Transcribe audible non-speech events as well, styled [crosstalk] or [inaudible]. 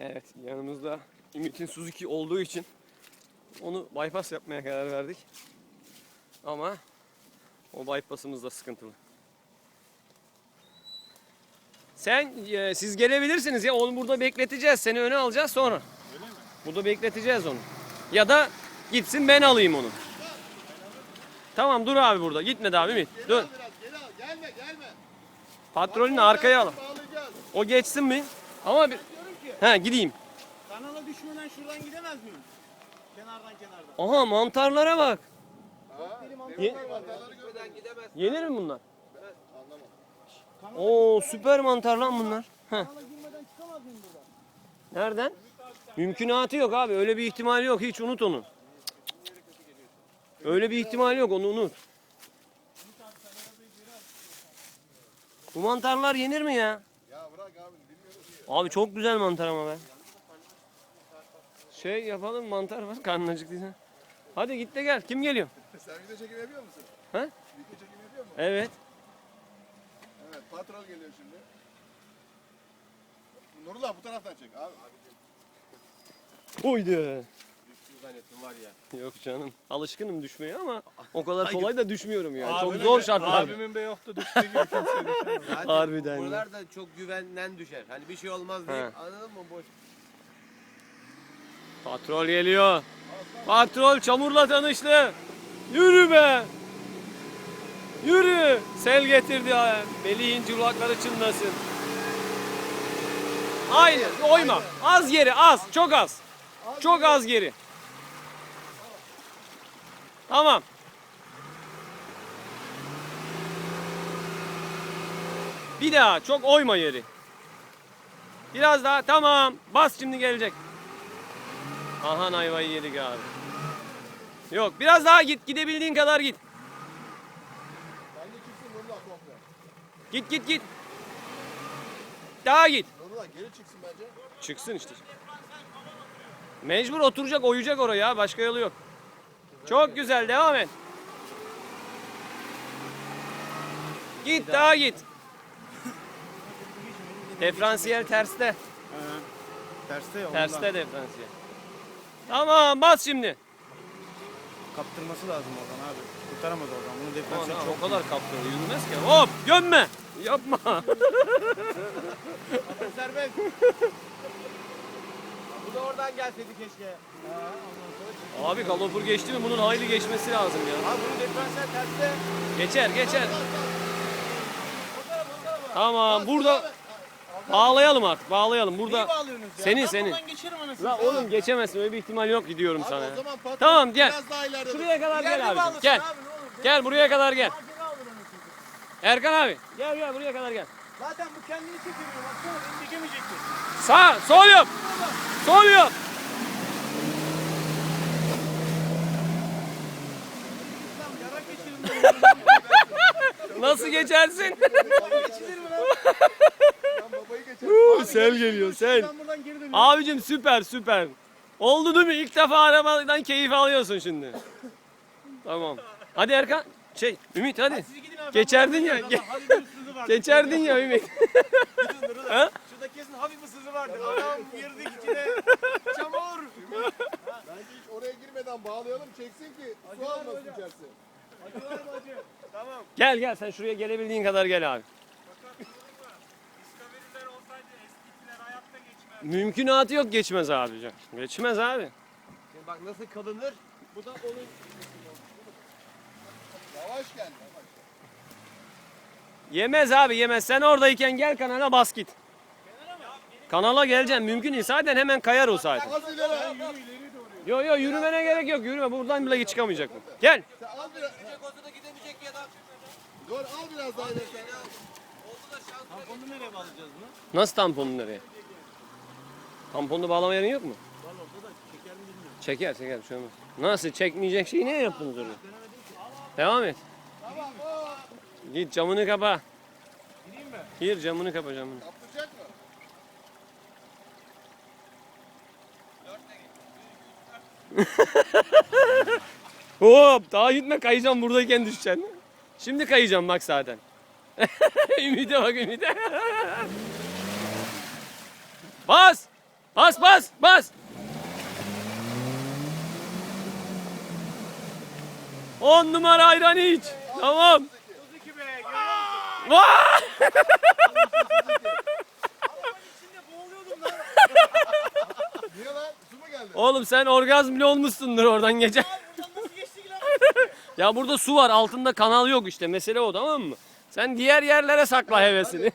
Evet yanımızda Ümit'in Suzuki olduğu için onu bypass yapmaya karar verdik. Ama o bypass'ımız da sıkıntılı. Sen e, siz gelebilirsiniz ya onu burada bekleteceğiz. Seni öne alacağız sonra. Burada bekleteceğiz onu. Ya da gitsin ben alayım onu. Tamam dur abi burada. Gitme daha Ümit. Dur. Biraz geri al. Gelme gelme. Patrolünü arkaya al. O geçsin mi? Ama bir... He gideyim. kanala düşmeden şuradan gidemez miyim? Kenardan kenardan. Aha mantarlara bak. Ye- Mantarları görmedim. yenir mi bunlar? Anlamadım. Oo süper mantar lan bunlar. Heh. Nereden? Mümkünatı yok abi. Öyle bir ihtimal yok. Hiç unut onu. Öyle bir ihtimal yok. Onu unut. Bu mantarlar yenir mi ya? Ya bırak abi. Abi çok güzel mantar ama be. Şey yapalım mantar var. Karnın acıktıysa. Hadi git de gel. Kim geliyor? Sen video çekim yapıyor musun? He? Video çekim yapıyor musun? Evet. Evet patrol geliyor şimdi. Nurullah bu taraftan çek abi. Oydu. Zannettim var ya. Yok canım. Alışkınım düşmeye ama o kadar kolay da düşmüyorum yani. Çok zor şartlarda. Abimin be yoktu düştüğü gibi kimse düşemez. Zaten Harbiden ya. Buralar da çok güvenden düşer. Hani bir şey olmaz He. deyip anladın mı boş. Patrol geliyor. Patrol çamurla tanıştı. Yürü be. Yürü. Sel getirdi ha. Melih'in culakları çınlasın. Aynen. Oyma. Az geri az. Çok az. Çok az geri. Tamam. Bir daha çok oyma yeri. Biraz daha tamam. Bas şimdi gelecek. Aha ayvayı yedik abi. Yok biraz daha git gidebildiğin kadar git. Bence çıksın Nurullah komple. Git git git. Daha git. Nurullah geri çıksın bence. Çıksın işte. Mecbur oturacak oyacak oraya başka yolu yok. Çok güzel devam et. Git daha git. Diferansiyel terste. Terste ya Terste diferansiyel. Tamam bas şimdi. Kaptırması lazım oradan abi. Kurtaramaz oradan. Bunu Aman ha, çok o kadar kaptırıyor yürümez ki. Hop gömme. Yapma. [laughs] Oradan gelseydi keşke. Abi galopur geçti mi bunun hayli geçmesi lazım ya. Abi bunu diferansiyel terste. Geçer geçer. Tamam burada bağlayalım artık bağlayalım. Burada Neyi bağlıyorsunuz ya? Senin, ben senin. buradan geçerim anasını. La oğlum geçemezsin öyle bir ihtimal yok gidiyorum sana. o zaman patron Tamam, gel. biraz daha ileride. Şuraya kadar İleride gel abi. bağlasın Gel. abi, ne olur. Gel buraya kadar gel. Mahkeme alır anasını. Erkan abi gel gel buraya kadar gel. Zaten bu kendini çekiyor. Baksana beni çekemeyecektir. Sağ sol yap. Geçirin. [laughs] Nasıl geçersin? Geçilir mi lan? Sen babayı geçer. Huu, sel geliyor sel. Buradan geri dönüyorum. Abicim süper süper. Oldu değil mi? İlk defa arabadan keyif alıyorsun şimdi. Tamam. Hadi Erkan. Şey Ümit hadi. Siz gidin abi. Geçerdin ya. Ge- ge- hafif bir sızı vardı. geçerdin ya Ümit. Ha? Şurada kesin hafif bir sızı vardı. Adam girdik içine. Çamur. Bence hiç oraya girmeden bağlayalım çeksin ki su almasın içerisi. Acılar mı acı? Tamam. Gel gel sen şuraya gelebildiğin kadar gel abi. Mümkünatı yok geçmez abicim. Geçmez abi. Şimdi bak nasıl kalınır. Bu da onun Yavaş gel. Yavaş. Yemez abi yemez. Sen oradayken gel kanala bas git. Kanala geleceksin mümkün değil. Zaten hemen kayar o zaten. Az ileri. Yo yo yürümene gerek yok. Yürüme buradan bile çıkamayacak bu. Gel. Sen al biraz. olsa da gidemeyecek ya da. Dur al biraz daha ileri sen. Tamponu nereye bağlayacağız bunu? Nasıl tamponu nereye? Tamponunu bağlama yerin yok mu? Var orada da çeker mi bilmiyorum. Çeker çeker bir şey olmaz. Nasıl çekmeyecek şeyi ne yaptınız orada? Devam et. Git camını kapa. Gireyim mi? Gir camını kapa camını. Kaptıracak [laughs] Hop daha gitme kayacağım buradayken düşeceksin. Şimdi kayacağım bak zaten. [laughs] Ümide bak Ümide. [laughs] Bas. Bas bas bas. On numara ayran iç. Tamam. 32 be. Görüyor musun? Vay! Niye lan? Oğlum sen orgazmli olmuşsundur oradan geçen. Ya burada su var altında kanal yok işte mesele o tamam mı? Sen diğer yerlere sakla hevesini.